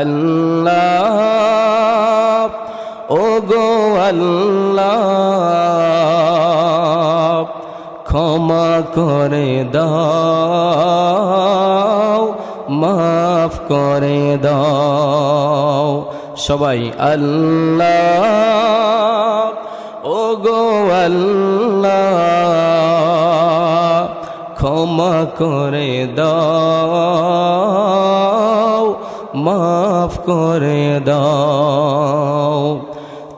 আল্লাহ ও গো আল্লাহ, ক্ষমা করে দাও, মাফ করে দাও। সবাই আল্লাহ ও গো আল্লাহ, ক্ষমা করে দাও। মাফ করে দাও।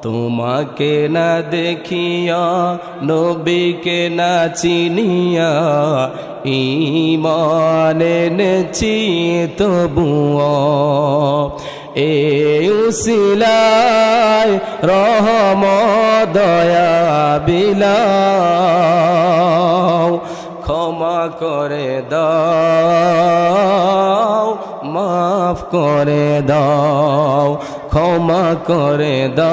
তোমাকে না দেখিয়া, নবীকে না চিনিয়া ইমান এনেছি তবুও। এ উসিলায় রহম, দয়া বিলাও ক্ষমা করে দাও, মাফ করে দাও, ক্ষমা করে দাও,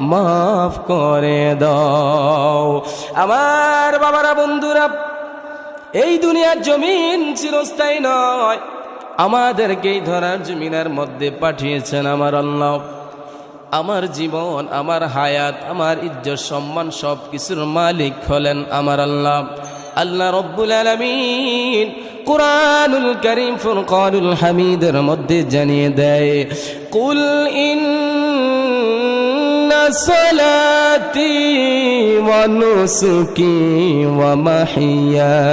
মাফ করে দাও। আমার বাবারা, বন্ধুরা, এই দুনিয়ার জমিন চিরস্থায়ী নয়। আমাদেরকেই ধরার জমিনের মধ্যে পাঠিয়েছেন আমার আল্লাহ। আমার জীবন আমার হায়াত আমার ইজ্জত সম্মান সব কিছুর মালিক হলেন আমার আল্লাহ আল্লাহ রব্বুল আলমিন কোরআনুল করিম ফুরকানুল হামিদের মধ্যে জানিয়ে দেয় কুল ইন صلاتي ونسكي ومحياي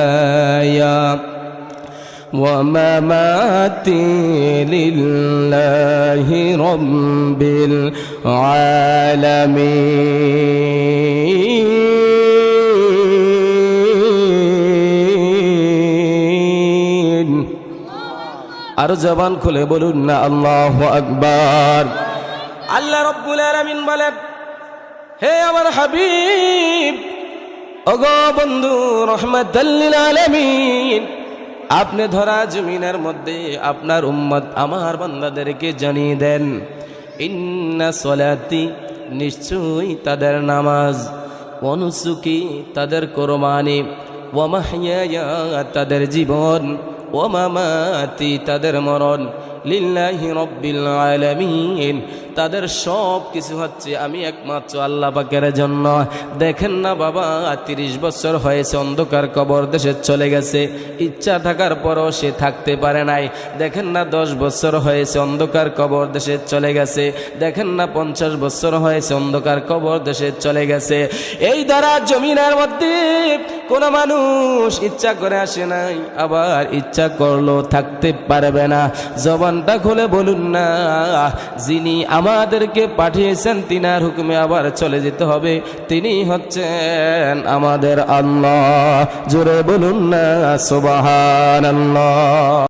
ومماتي لله رب العالمين আরো জবান খুলে বলুন না আল্লাহ আকবার আল্লাহ রব্বুল আলামিন বলেন হে আমার হাবিব ওগো বন্ধু রহমতাল্লিল আলামিন আপনি ধরা জমিনের মধ্যে আপনার উম্মত আমার বান্দাদেরকে জানিয়ে দেন, ইন্না সলাতি নিশ্চয়ই তাদের নামাজ অনুসুকি তাদের কোরবানি ওমাহিয়া তাদের জীবন ওমামাতি তাদের মরণ লিল্লাহি রব্বিল আলামিন। তাদের সব কিছু হচ্ছে আমি একমাত্র আল্লাহ পাকের জন্য। দেখেন না বাবা, তিরিশ বছর হয়েছে, অন্ধকার কবর দেশে চলে গেছে। ইচ্ছা থাকার পরও সে থাকতে পারে নাই। দেখেন না দশ বছর হয়েছে, অন্ধকার কবর দেশে চলে গেছে। দেখেন না পঞ্চাশ বছর হয়েছে, অন্ধকার কবর দেশে চলে গেছে। এই দ্বারা জমিনের মধ্যে কোনো মানুষ ইচ্ছা করে আসে নাই, আবার ইচ্ছা করল থাকতে পারবে না। জবানটা খুলে বলুন না, যিনি আমাদেরকে পাঠিয়েছেন তিনার হুকুমে আবার চলে যেতে হবে, তিনি হচ্ছেন আমাদের আল্লাহ। জোরে বলুন না সুবাহান আল্লাহ